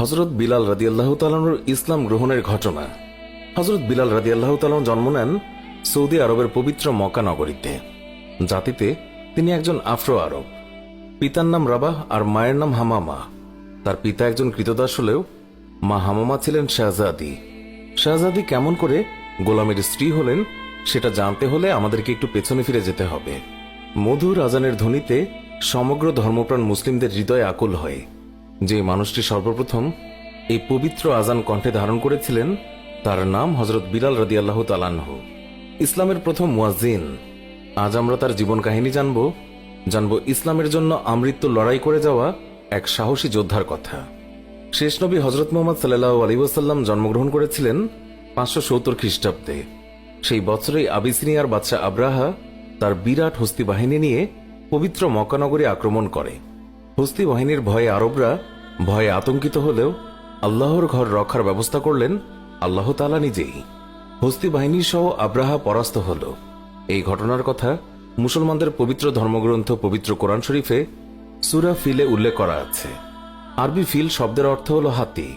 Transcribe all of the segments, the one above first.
হজরত বিলাল রাদিয়াল্লাহ তালানুর ইসলাম গ্রহণের ঘটনা। হজরত বিলাল রাদিয়াল্লাহ তালান জন্ম নেন সৌদি আরবের পবিত্র মক্কা নগরীতে। জাতিতে তিনি একজন আফ্রো আরব। পিতার নাম রাবাহ আর মায়ের নাম হামামা। তার পিতা একজন কৃতদাস হলেও মা হামামা ছিলেন শাহজাদি। শাহজাদি কেমন করে গোলামের স্ত্রী হলেন, সেটা জানতে হলে আমাদেরকে একটু পেছনে ফিরে যেতে হবে। মধুর আজানের ধ্বনিতে সমগ্র ধর্মপ্রাণ মুসলিমদের হৃদয়ে আকুল হয়। যে মানুষটি সর্বপ্রথম এই পবিত্র আজান কণ্ঠে ধারণ করেছিলেন, তার নাম হজরত বিলাল রাদিয়াল্লাহ তালানহ ইসলামের প্রথম মুয়াজ্জিন। আজ আমরা তার জীবন কাহিনী জানব জানব ইসলামের জন্য আমৃত্যু লড়াই করে যাওয়া এক সাহসী যোদ্ধার কথা। শেষ নবী হজরত মোহাম্মদ সাল্লাহ আলী জন্মগ্রহণ করেছিলেন পাঁচশো সত্তর খ্রিস্টাব্দে। সেই বছরেই আবিসিনিয়ার বাদশাহ আব্রাহা তার বিরাট হস্তি বাহিনী নিয়ে পবিত্র মক্কানগরী আক্রমণ করে। হস্তি বাহিনীর ভয়ে আরবরা ভয়ে আতঙ্কিত হলেও আল্লাহর ঘর রক্ষার ব্যবস্থা করলেন আল্লাহ তালা নিজেই। হস্তি বাহিনী সহ আব্রাহা পরাস্ত হল। এই ঘটনার কথা মুসলমানদের পবিত্র ধর্মগ্রন্থ পবিত্র কোরআন শরীফে সুরা ফিলে উল্লেখ করা আছে। আরবি ফিল শব্দের অর্থ হল হাতি।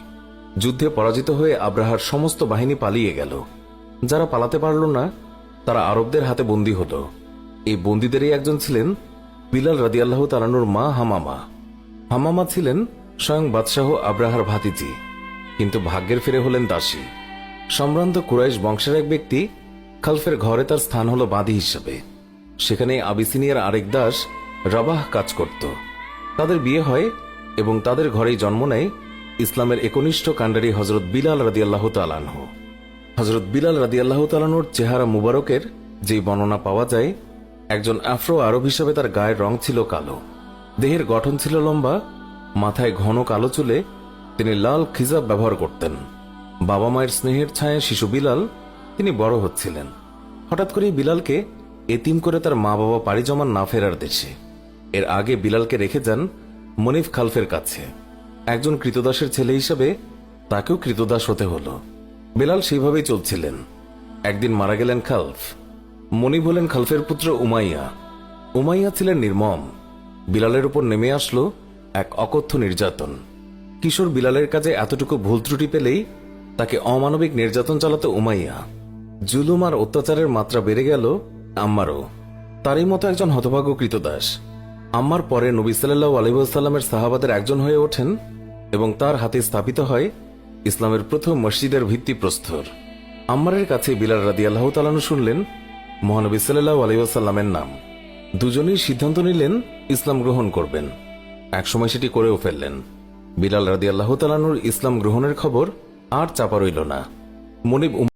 যুদ্ধে পরাজিত হয়ে আব্রাহার সমস্ত বাহিনী পালিয়ে গেল। যারা পালাতে পারল না, তারা আরবদের হাতে বন্দী হল। এই বন্দীদেরই একজন ছিলেন বিলাল রাদিয়াল্লাহ তালানুর মা হামামা। হামামা ছিলেন স্বয়ং বাদশাহ আব্রাহার ভাতিজি, কিন্তু ভাগ্যের ফিরে হলেন দাসী। সম্ভ্রান্ত কুরাইশ বংশের এক ব্যক্তি খালফের ঘরে তার স্থান হল বাদী হিসাবে। সেখানে আবিসিনিয়ার আরেক দাস রাবাহ কাজ করত। তাদের বিয়ে হয় এবং তাদের ঘরেই জন্ম নেয় ইসলামের একনিষ্ঠ কাণ্ডারি হজরত বিলাল রাদিয়াল্লাহ তালানহ হজরত বিলাল রাদিয়াল্লাহ তালানুর চেহারা মুবারকের যে বর্ণনা পাওয়া যায় একজন আফ্রো আরব হিসেবে তার গায়ের রং ছিল কালো। দেহের গঠন ছিল লম্বা, মাথায় ঘন কালো চুলে তিনি লাল খিজাব ব্যবহার করতেন। বাবা মায়ের স্নেহের ছায়া শিশু বিলাল, তিনি বড় হচ্ছিলেন। হঠাৎ করে বিলালকে এতিম করে তার মা বাবা পাড়ি জমান না ফেরার দেশে। এর আগে বিলালকে রেখে যান মনিফ খালফের কাছে। একজন কৃতদাসের ছেলে হিসাবে তাকেও কৃতদাস হতে হলো। বিলাল সেইভাবেই চলছিলেন। একদিন মারা গেলেন খালফ। মনিব হলেন খালফের পুত্র উমাইয়া। উমাইয়া ছিলেন নির্মম। বিলালের উপর নেমে আসলো এক অকথ্য নির্যাতন। কিশোর বিলালের কাজে এতটুকু ভুল ত্রুটি পেলেই তাকে অমানবিক নির্যাতন চালাতো উমাইয়া। জুলুম আর অত্যাচারের মাত্রা বেড়ে গেল আম্মারও। তারই মতো একজন হতভাগ্য কৃতদাস আম্মার পরে নবী সাল্লাহ আলহিসাল্লামের সাহাবাদের একজন হয়ে ওঠেন এবং তার হাতে স্থাপিত হয় ইসলামের প্রথম মসজিদের ভিত্তিপ্রস্তর। আম্মারের কাছে বিলাল রাদি আল্লাহ তালানু শুনলেন মহানবী সাল্লাহ আলাইসাল্লামের নাম। দুজনেই সিদ্ধান্ত নিলেন ইসলাম গ্রহণ করবেন। একসময় সেটি করেও ফেললেন। বিলাল রাদি আল্লাহ তালানুর ইসলাম গ্রহণের খবর আর চাপা রইল না। মনিব